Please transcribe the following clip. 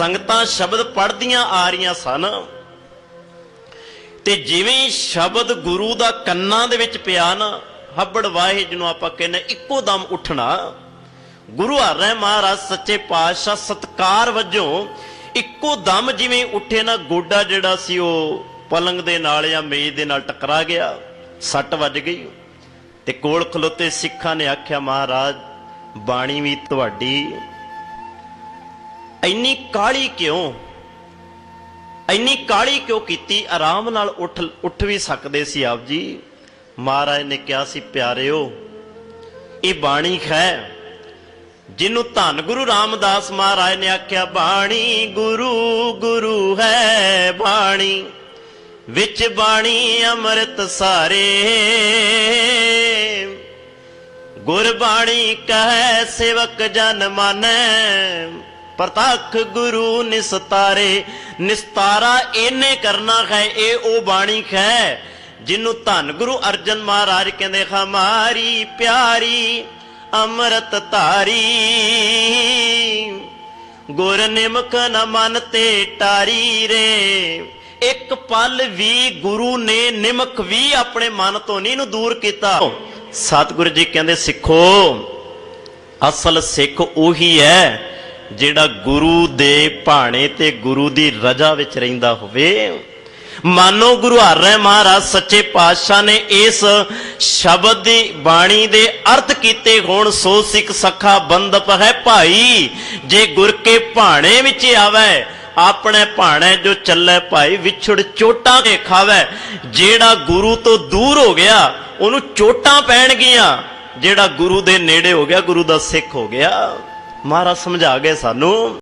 ਸੰਗਤਾਂ ਸ਼ਬਦ ਪੜ੍ਹਦੀਆਂ ਆ ਰਹੀਆਂ ਸਨ। ਤੇ ਜਿਵੇਂ ਸ਼ਬਦ ਗੁਰੂ ਦਾ ਕੰਨਾਂ ਦੇ ਵਿੱਚ ਪਿਆ ਨਾ, ਹੱਬੜ ਵਾਹੇ ਜਿਹਨੂੰ ਆਪਾਂ ਕਹਿੰਦੇ ਇੱਕੋ ਦਮ ਉੱਠਣਾ। ਗੁਰੂ ਹਰਿ ਮਹਾਰਾਜ, ਸੱਚੇ ਪਾਤਸ਼ਾਹ, ਸਤਕਾਰ ਵਜੋਂ ਇੱਕੋ ਦਮ ਜਿਵੇਂ ਉੱਠੇ ਨਾ, ਗੋਡਾ ਜਿਹੜਾ ਸੀ ਉਹ ਪਲੰਗ ਦੇ ਨਾਲ ਜਾਂ ਮੇਜ਼ ਦੇ ਨਾਲ ਟਕਰਾ ਗਿਆ, ਸੱਟ ਵੱਜ ਗਈ। ਤੇ ਕੋਲ ਖਲੋਤੇ ਸਿੱਖਾਂ ਨੇ ਆਖਿਆ, ਮਹਾਰਾਜ, ਬਾਣੀ ਵੀ ਤੁਹਾਡੀ ਇੰਨੀ ਕਾਲੀ ਕਿਉਂ? ਇੰਨੀ ਕਾਲੀ ਕਿਉਂ ਕੀਤੀ? ਆਰਾਮ ਨਾਲ ਉੱਠ ਉੱਠ ਵੀ ਸਕਦੇ ਸੀ ਆਪ ਜੀ। ਮਹਾਰਾਜ ਨੇ ਕਿਹਾ ਸੀ, ਪਿਆਰਿਓ, ਇਹ ਬਾਣੀ ਹੈ, ਜਿਹਨੂੰ ਧੰਨ ਗੁਰੂ ਰਾਮਦਾਸ ਮਹਾਰਾਜ ਨੇ ਆਖਿਆ, ਬਾਣੀ ਗੁਰੂ ਗੁਰੂ ਹੈ ਬਾਣੀ, ਵਿੱਚ ਬਾਣੀ ਅੰਮ੍ਰਿਤ ਸਾਰੇ। ਗੁਰਬਾਣੀ ਕਹੈ, ਸੇਵਕ ਜਨ ਮਾਨੈ ਪ੍ਰਤੱਖ ਗੁਰੂ ਨਿਸਤਾਰੇ, ਨਿਸਤਾਰਾ ਇਹਨੇ ਕਰਨਾ ਹੈ, ਇਹ ਉਹ ਬਾਣੀ ਹੈ, ਜਿਹਨੂੰ ਧੰਨ ਗੁਰੂ ਅਰਜਨ ਮਹਾਰਾਜ ਕਹਿੰਦੇ ਹਮਾਰੀ ਪਿਆਰੀ, ਅੰਮ੍ਰਿਤ ਧਾਰੀ। ਗੁਰ ਨਿਮਕ ਨ ਮਨ ਤੇ ਟਾਰੀ ਰੇ। ਇੱਕ ਪਲ ਵੀ ਗੁਰੂ ਨੇ ਨਿਮਕ ਵੀ ਆਪਣੇ ਮਨ ਤੋਂ ਨਹੀਂ ਨੂੰ ਦੂਰ ਕੀਤਾ। ਸਤਿਗੁਰੂ ਜੀ ਕਹਿੰਦੇ, ਸਿੱਖੋ, ਅਸਲ ਸਿੱਖ ਉਹੀ ਹੈ ਜਿਹੜਾ ਗੁਰੂ ਦੇ ਭਾਣੇ ਤੇ ਗੁਰੂ ਦੀ ਰਜ਼ਾ ਵਿੱਚ ਰਹਿੰਦਾ ਹੋਵੇ। ਮਾਨੋ ਗੁਰੂ ਹਰਿ ਮਹਾਰਾਜ, ਸੱਚੇ ਪਾਤਸ਼ਾਹ ਨੇ ਇਸ ਸ਼ਬਦ ਦੀ ਬਾਣੀ ਦੇ ਅਰਥ ਕੀਤੇ ਹੋਣ, ਸੋ ਸਿੱਖ ਸਖਾ ਬੰਦਪ ਹੈ ਭਾਈ। ਜੇ ਗੁਰ ਕੇ ਭਾਣੇ ਵਿੱਚ ਆਵੇ, ਆਪਣੇ ਭਾਣੇ ਜੋ ਚੱਲੇ ਭਾਈ, ਵਿਛੜ ਚੋਟਾਂ ਕੇ ਖਾਵੇ। ਜਿਹੜਾ ਗੁਰੂ ਤੋਂ ਦੂਰ ਹੋ ਗਿਆ, ਉਹਨੂੰ ਚੋਟਾਂ ਪੈਣਗੀਆਂ। ਜਿਹੜਾ ਗੁਰੂ ਦੇ ਨੇੜੇ ਹੋ ਗਿਆ, ਗੁਰੂ ਦਾ ਸਿੱਖ ਹੋ ਗਿਆ। ਮਹਾਰਾਜ ਸਮਝਾ ਗਏ ਸਾਨੂੰ।